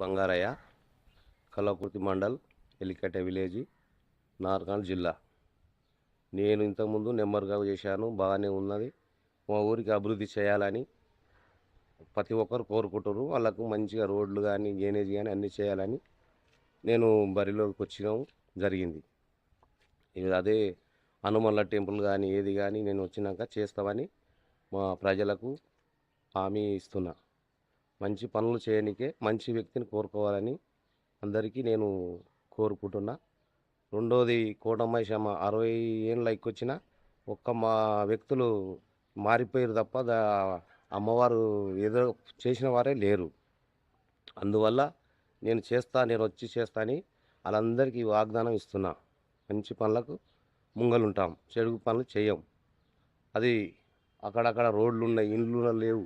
Bangarayya Kallakurthi mandal Elikatta village నార్కాల్ జిల్లా. నేను ఇంతకుముందు నెమ్మదిగా చేశాను బాగానే ఉన్నది. మా ఊరికి అభివృద్ధి చేయాలని ప్రతి ఒక్కరు కోరుకుంటారు వాళ్ళకు మంచిగా రోడ్లు కానీ డ్రైనేజ్ కానీ అన్నీ చేయాలని నేను బరిలోకి వచ్చినాం జరిగింది. ఇది అదే హనుమల్ల టెంపుల్ కానీ ఏది కానీ నేను వచ్చినాక చేస్తామని మా ప్రజలకు హామీ ఇస్తున్నా. మంచి పనులు చేయనికే మంచి వ్యక్తిని కోరుకోవాలని అందరికీ నేను కోరుకుంటున్నా. రెండోది కోటమ్మైషమ్మ అరవై ఏళ్ళ వచ్చిన ఒక్క మా వ్యక్తులు మారిపోయారు తప్ప దా అమ్మవారు ఏదో చేసిన వారే లేరు. అందువల్ల నేను చేస్తా నేను వచ్చి చేస్తా అని వాళ్ళందరికీ వాగ్దానం ఇస్తున్నా. మంచి పనులకు ముంగలుంటాం చెడుగు పనులు చేయం. అది అక్కడక్కడ రోడ్లు ఉన్నాయి ఇండ్లు లేవు.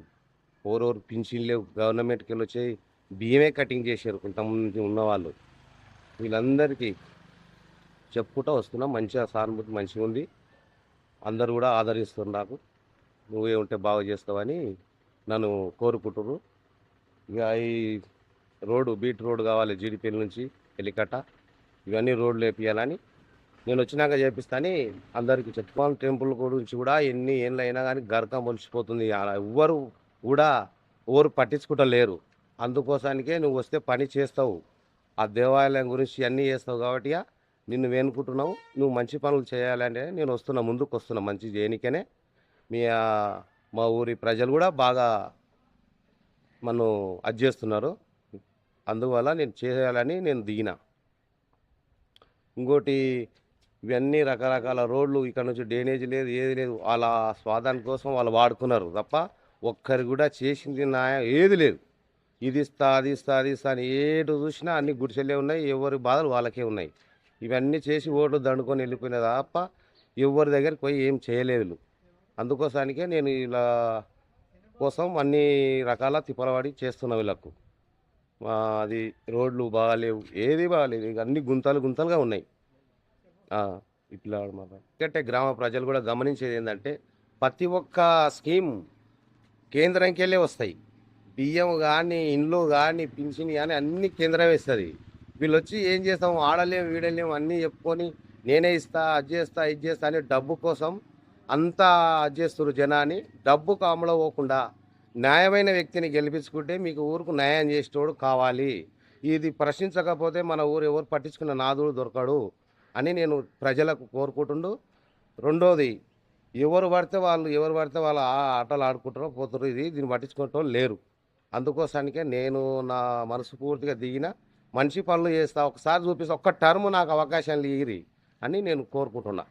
ఓరోరు పింఛన్లు లేవు గవర్నమెంట్కి వెళ్ళి వచ్చి బియ్యమే కటింగ్ చేశారు కొంతమంది ఉన్నవాళ్ళు. వీళ్ళందరికీ చెప్పుకుంటూ వస్తున్నాం మంచిగా సానుభూతి మంచిగా ఉంది. అందరు కూడా ఆదరిస్తున్నారు నాకు. నువ్వే ఉంటే బాగా చేస్తావని నన్ను కోరుకుంటున్నారు ఇక ఈ రోడ్డు బీట్ రోడ్ కావాలి జీడిపల్లి నుంచి ఎలికట్ట. ఇవన్నీ రోడ్లు వేపియాలని నేను వచ్చినాక చేపిస్తాని అందరికీ చెట్టుపాలెం టెంపుల్ గురించి కూడా ఎన్ని ఏళ్ళు అయినా కానీ గరకం మొలిచిపోతుంది ఎవ్వరు కూడా ఎవరు పట్టించుకుంటా లేరు అందుకోసానికే నువ్వు వస్తే పని చేస్తావు. ఆ దేవాలయం గురించి అన్నీ చేస్తావు కాబట్టి నిన్ను వేనుకుంటున్నావు. నువ్వు మంచి పనులు చేయాలంటే నేను వస్తున్నా ముందుకు వస్తున్నా మంచి చేయనికనే మీ మా ఊరి ప్రజలు కూడా బాగా నన్ను అది చేస్తున్నారు. అందువల్ల నేను చేయాలని నేను దిగిన. ఇంకోటి ఇవన్నీ రకరకాల రోడ్లు ఇక్కడ నుంచి డ్రైనేజ్ లేదు ఏది లేదు. వాళ్ళ స్వాదాని కోసం వాళ్ళు వాడుకున్నారు తప్ప ఒక్కరు కూడా చేసింది నా ఏది లేదు. ఇది ఇస్తా అది ఇస్తా అది ఇస్తా అని ఏటు చూసినా అన్ని గుడిసెలే ఉన్నాయి ఎవరి బాధలు వాళ్ళకే ఉన్నాయి. ఇవన్నీ చేసి ఓట్లు దండుకొని వెళ్ళిపోయిన తప్ప ఎవరి దగ్గరికి పోయి ఏం చేయలేదు. అందుకోసానికే నేను ఇలా కోసం అన్ని రకాల తిప్పలవాడి చేస్తున్నా వీళ్ళకు. మా అది రోడ్లు బాగాలేవు ఏది బాగాలేదు ఇక అన్ని గుంతలు గుంతలుగా ఉన్నాయి. ఇట్లా మాట ఎందుకంటే గ్రామ ప్రజలు కూడా గమనించేది ఏంటంటే ప్రతి ఒక్క స్కీమ్ కేంద్రంకి వెళ్ళే వస్తాయి. బియ్యం కానీ ఇండ్లు కానీ పింఛన్ కానీ అన్ని కేంద్రం ఇస్తుంది. వీళ్ళు వచ్చి ఏం చేస్తాం? ఆడలేం వీడలేం అన్నీ చెప్పుకొని నేనే ఇస్తా అది చేస్తా ఇది చేస్తా అని డబ్బు కోసం అంతా అది చేస్తారు జనాన్ని. డబ్బు అమలు పోకుండా న్యాయమైన వ్యక్తిని గెలిపించుకుంటే మీకు ఊరుకు న్యాయం చేసేటోడు కావాలి. ఇది ప్రశ్నించకపోతే మన ఊరు ఎవరు పట్టించుకున్న నాదుడు దొరకడు అని నేను ప్రజలకు కోరుకుంటుండు. రెండోది ఎవరు పడితే వాళ్ళు ఎవరు పడితే వాళ్ళు ఆ ఆటలు ఆడుకుంటారో పోతారు ఇది దీన్ని పట్టించుకుంటారో లేరు. అందుకోసానికే నేను నా మనసు పూర్తిగా దిగిన మంచి పనులు చేస్తా ఒకసారి చూపిస్తా ఒక్క టర్మ్ నాకు అవకాశాలు ఇరి అని నేను కోరుకుంటున్నా.